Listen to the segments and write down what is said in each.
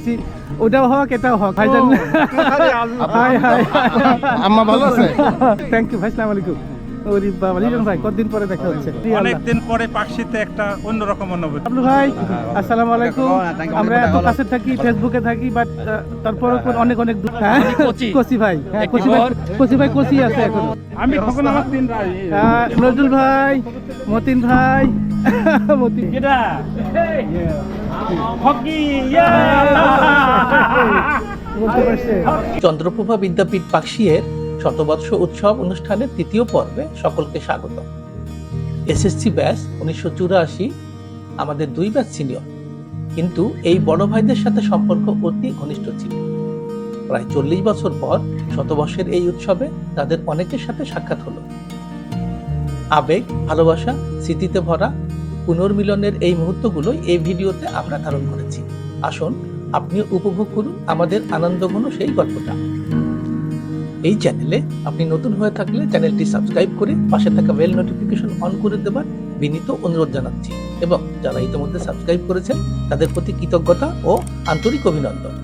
পাচ্ছি ওটাও হোক এটাও হোক ভাইজান হাই হাই আম্মা ভালো আছে? থ্যাংক ইউ ভাই সালাম আলাইকুম। ওরে বাবা লিটন ভাই কতদিন পরে দেখা হচ্ছে? অনেকদিন পরে পাকশিতে একটা অন্যরকম অনুভূতি। আব্দুল ভাই আসসালামু আলাইকুম। আমরা এত কাছে থাকি ফেসবুকে থাকি বাট তারপরে অনেক অনেক দূর হ্যাঁ কোসি ভাই হ্যাঁ কোসি ভাই কোসি ভাই কোসি আছে এখন। আমি কখন আমার দিন আহ, নজরুল ভাই মতিন ভাই মতিন বলতে পারছে চন্দ্রপ্রভা বিদ্যাপীঠ পাকশিয়ের শতবর্ষ উৎসব অনুষ্ঠানের তৃতীয় পর্বে সকলকে স্বাগত। এসএসসি ব্যাচ উনিশশো চুরাশি, আমাদের দুই ব্যাচ সিনিয়র। কিন্তু এই বড় ভাইদের সাথে সম্পর্ক অতি ঘনিষ্ঠ ছিল। প্রায় চল্লিশ বছর পর শতবর্ষের এই উৎসবে তাদের অনেকের সাথে সাক্ষাৎ হলো। আবেগ, ভালোবাসা, স্মৃতিতে ভরা পুনর্মিলনের এই মুহূর্তগুলোই এই ভিডিওতে আমরা ধারণ করেছি। আসুন আপনিও উপভোগ করুন আমাদের আনন্দঘন সেই গল্পটা। এই চ্যানেলে আপনি নতুন হয়ে থাকলে চ্যানেলটি সাবস্ক্রাইব করে পাশে থাকা বেল নোটিফিকেশন অন করে দেবার বিনীত অনুরোধ জানাচ্ছি এবং যারা ইতিমধ্যে সাবস্ক্রাইব করেছেন, তাদের প্রতি কৃতজ্ঞতা ও আন্তরিক অভিনন্দন।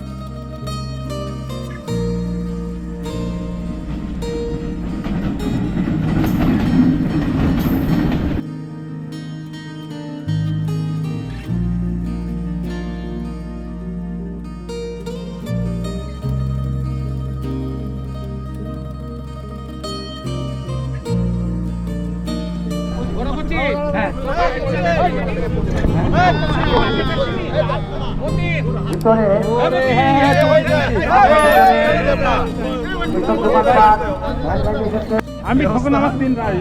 আমি কখন আমার দিন ভাই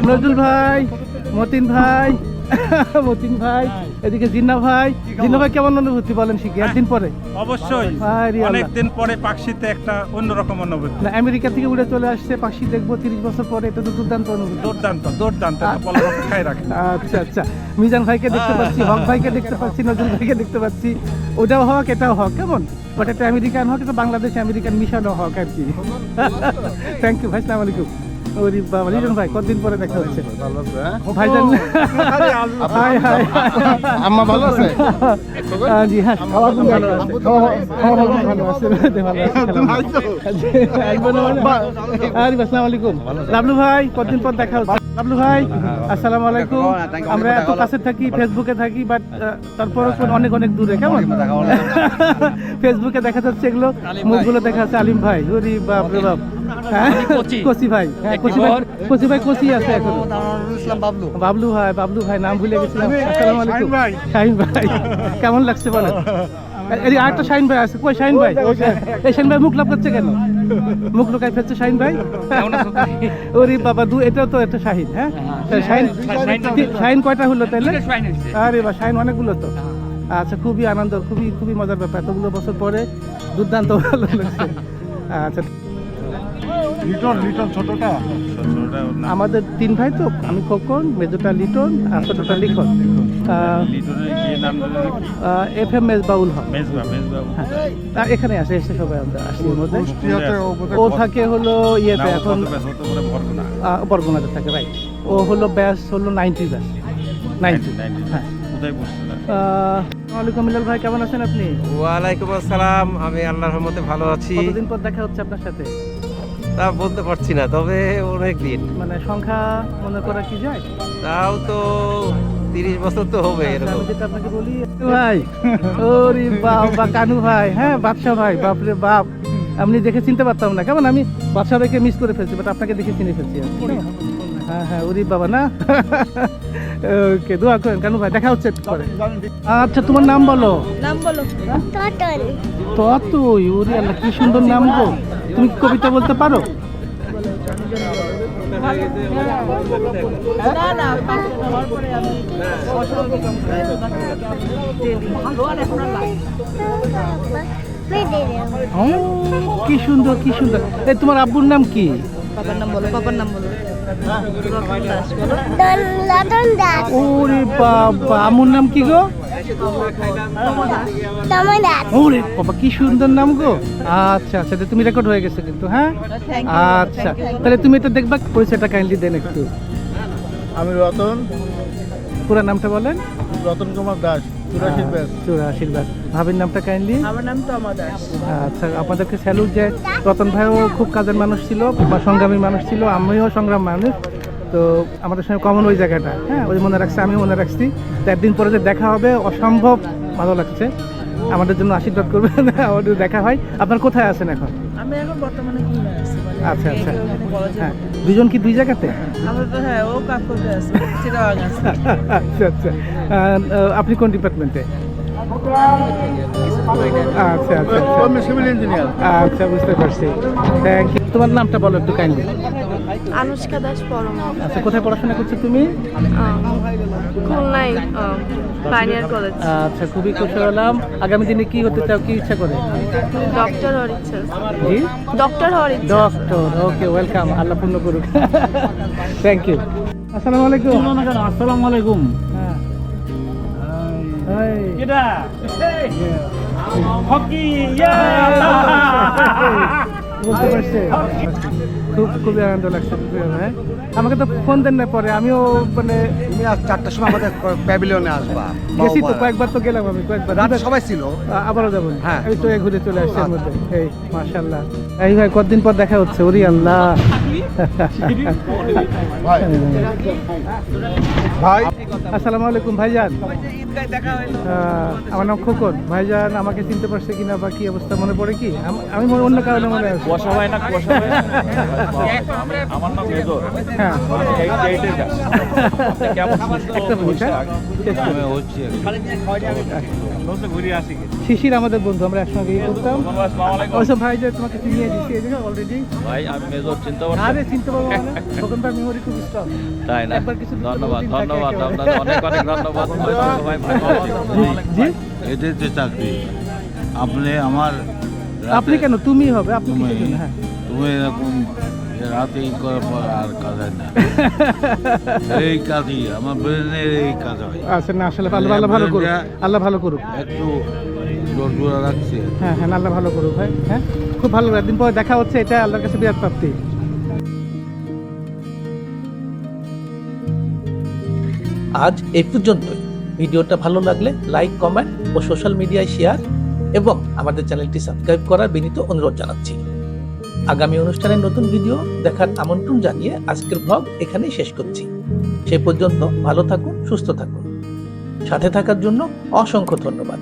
নজরুল ভাই মতিন ভাই মতিন ভাই এদিকে জিন্না ভাই। জিন্না ভাই কেমন অনুভূতি বলেন শিখি? একদিন পরে। অবশ্যই। আল্লাহ। অনেকদিন পরে একটা অন্যরকম অনুভূতি। না আমেরিকা থেকে উড়ে চলে আসছে পাখি দেখব তিরিশ বছর পরে এটা তো দুর্দান্ত অনুভূতি। দুর্দান্ত দুর্দান্ত বলার অপেক্ষায় রাখে। আচ্ছা আচ্ছা। মিজান ভাইকে দেখতে পাচ্ছি হক ভাইকে দেখতে পাচ্ছি নজরুল ভাইকে দেখতে পাচ্ছি। ওটাও হক এটাও হক কেমন? বাট এটা আমেরিকান হক এটা বাংলাদেশ আমেরিকান মিশনও হক আর কি। থ্যাংক ইউ ভাই সালাম আলাইকুম। ওরে বাবা লিটন ভাই কতদিন পরে দেখা হচ্ছে? ভালো আছে হ্যাঁ? ভাইজান হাই হাই আম্মা ভালো আছে? জি হ্যাঁ খাওয়া দাওয়া ভালো আছে? খাওয়া ভালো আছে ভালো আছে? আরে আসসালামু আলাইকুম। লাবলু ভাই কতদিন পর দেখা হচ্ছে? লাবলু ভাই আসসালামু আলাইকুম। আমরা এত কাছে থাকি ফেসবুকে থাকি বাট তারপরে অনেক অনেক দূরে। কেমন? ফেসবুকে দেখা যাচ্ছে এগুলো মুখগুলো দেখা যাচ্ছে আলিম ভাই। ওরে বাপ রে বাপ। হ্যাঁ কোসি ভাই হ্যাঁ কোসি ভাই কোসি ভাই কোসি আছে এখন। বাবলু। ভাই বাবলু ভাই নাম ভুলে গেছিলাম। আসসালামু আলাইকুম। শাহিন ভাই। কেমন লাগছে বলেন? এই আরেকটা শাহিন ভাই আছে কই শাহিন ভাই? এই শাহিন ভাই মুখ লাভ করছে কেন? মুখ লুকাই ফেলছে শাহিন ভাই? ওরে বাবা দু এটাও তো একটা শাহিন হ্যাঁ? শাহিন শাহিন কয়টা হলো তাইলে? আরে বা শাহিন অনেকগুলো তো। আচ্ছা খুবই আনন্দ খুবই খুবই মজার ব্যাপার এতগুলো বছর পরে দুর্দান্ত ভালো লাগছে। আচ্ছা। লিটন লিটন ছোটটা? আমাদের তিন ভাই তো আমি খোকন মেজোটা লিটন আর ছোটটা Likhon. F M S Baul Haque. Mejba Mejba এখানে আসে এসে সবাই আমরা আসি ওর মধ্যে। ও থাকে হলো ইয়েতে এখন বরগুনাতে থাকে রাইট ও হলো ব্যাস হলো নাইনটি ব্যাস। নাইনটি হ্যাঁ। কোথায় বসছে আহ, ওয়ালাইকুম মিলাল ভাই কেমন আছেন আপনি? ওয়ালাইকুম আসসালাম আমি আল্লাহর রহমতে ভালো আছি। কতদিন পর দেখা হচ্ছে আপনার সাথে? তা বলতে পারছি না তবে অনেক দিন। মানে সংখ্যা মনে করা কি যায়? তাও তো তিরিশ বছর তো হবে আচ্ছা, এরকম। আমি যেটা আপনাকে বলি ভাই ওরে বাপ বা কানু ভাই হ্যাঁ বাদশাহ ভাই বাপরে বাপ। আপনি দেখে চিনতে পারতাম না কেমন? আমি বাদশা ভাইকে মিস করে ফেলছি বাট আপনাকে দেখে চিনে ফেলছি। আর কি। হ্যাঁ হ্যাঁ ওরে বাবা না? ওকে দোয়া করেন কানু ভাই দেখা হচ্ছে পরে। আচ্ছা তোমার নাম বলো? নাম বলো। ততই ওরে আল্লাহ কি সুন্দর নাম গো। তুমি কবিতা বলতে পারো? না না হওয়ার পরে আমি ও, কি সুন্দর কি সুন্দর। এই তোমার আব্বুর নাম কি? বাবার নাম বলো বাবার নাম বলো। রতন দাস বলো রতন দাস ওরে বাবা আম্মুর নাম কি গো? ওরে বাবা কি সুন্দর নাম গো। আচ্ছা আচ্ছা তুমি রেকর্ড হয়ে গেছে কিন্তু হ্যাঁ? আচ্ছা তাহলে তুমি এটা দেখবা পরিচয়টা কাইন্ডলি দেন একটু। আমি রতন। পুরো নামটা বলেন। রতন কুমার দাস চুরাশির ব্যাস। চুরাশির ব্যাস। ভাবির নামটা কাইন্ডলি আমার নাম তমা দাস। আচ্ছা আপনাদেরকে স্যালুট যে রতন ভাইও খুব কাজের মানুষ ছিল বা সংগ্রামী মানুষ ছিল আমিও সংগ্রাম মানুষ। তো আমাদের সঙ্গে কমন ওই জায়গাটা হ্যাঁ ওই মনে রাখছে আমি মনে রাখছি। তো একদিন পরে যে দেখা হবে অসম্ভব ভালো লাগছে। আমাদের জন্য আশীর্বাদ করবেন আমাদের দেখা হয়। আপনার কোথায় আছেন এখন? আমি এখন বর্তমানে কিনে আছি মানে আচ্ছা আচ্ছা। হ্যাঁ। দুজন কি দুই জায়গাতে? আমরা তো হ্যাঁ ও কাজ করতে আছে চিটাগাং আছে। আচ্ছা আচ্ছা। আপনি কোন ডিপার্টমেন্টে? আচ্ছা আচ্ছা আচ্ছা। সিভিল ইঞ্জিনিয়ার আচ্ছা বুঝতে পারছি। থ্যাংক ইউ তোমার নামটা বলো একটু কাইন্ডলি আনুষ্কা দাস পরম আচ্ছা কোথায় পড়াশোনা করছ তুমি খুলনায় পাইনিয়ার কলেজ আচ্ছা খুবই খুশি হলাম আগামী দিনে কি হতে চাও কি ইচ্ছা করে ডক্টর হওয়ার ইচ্ছা জি ডক্টর হওয়ার ইচ্ছা ডক্টর ওকে ওয়েলকাম আল্লাহ পূর্ণ করুক থ্যাংক ইউ আসসালামু আলাইকুম আসসালামু আলাইকুম হ্যাঁ হকি বলতে পারছে খুব খুবই আনন্দ লাগছে হ্যাঁ? আমাকে তো ফোন দেন না পরে আমিও মানে তুমি আজ চারটার সময় আমাদের প্যাভিলিয়নে আসবা গেছি তো কয়েকবার তো গেলাম আমি কয়েকবার। রাতে সবাই ছিল? আবারও যাব। হ্যাঁ। এই তো এই ঘুরে চলে আসছি এর মধ্যে। এই মাশাআল্লাহ। এই ভাই কতদিন পর দেখা হচ্ছে? ওরি আল্লাহ। ভাই আসসালামু আলাইকুম ভাইজান। আমার নাম খোকন। ভাইজান আমাকে চিনতে পারছে কিনা বা কি অবস্থা মনে পড়ে কি? আমি মনে অন্য কারণে মনে আছে। হয় না হয় আমার নাম মেজর। হ্যাঁ। শিশির আমাদের বন্ধু আমরা একসঙ্গে ইয়ে করতাম ওইসব ভাই যে তোমাকে চিনিয়ে দিচ্ছি এই অলরেডি ভাই আমি মেজর চিন্তা করছি আরে চিনতে পারব না খোকন ভাই মেমোরি খুব স্ট্রং তাই না? একবার কিছু ধন্যবাদ থাকে ধন্যবাদ একেবারে। অনেক অনেক ধন্যবাদ। ভাই ভালো এদের যে চাকরি আপনি আমার আপনি কেন? তুমি হবে আপনি তুমি? হ্যাঁ। এরকম রাতে এই করার পর আর কাজ হয় না। এই কাজই আমার ব্রেনের এই কাজ হয়। আচ্ছা না আসলে আল্লাহ আল্লাহ ভালো করুক আল্লাহ ভালো করুক। একটু জোর রাখছে। হ্যাঁ হ্যাঁ আল্লাহ ভালো করুক ভাই হ্যাঁ। খুব ভালো একদিন পরে দেখা হচ্ছে এটা আল্লাহর কাছে বিরাট প্রাপ্তি। আজ এই পর্যন্তই। ভিডিওটা ভালো লাগলে লাইক কমেন্ট ও সোশ্যাল মিডিয়ায় শেয়ার এবং আমাদের চ্যানেলটি সাবস্ক্রাইব করার বিনীত অনুরোধ জানাচ্ছি। আগামী অনুষ্ঠানের নতুন ভিডিও দেখার আমন্ত্রণ জানিয়ে আজকের ব্লগ এখানেই শেষ করছি। সে পর্যন্ত ভালো থাকুন, সুস্থ থাকুন। সাথে থাকার জন্য অসংখ্য ধন্যবাদ।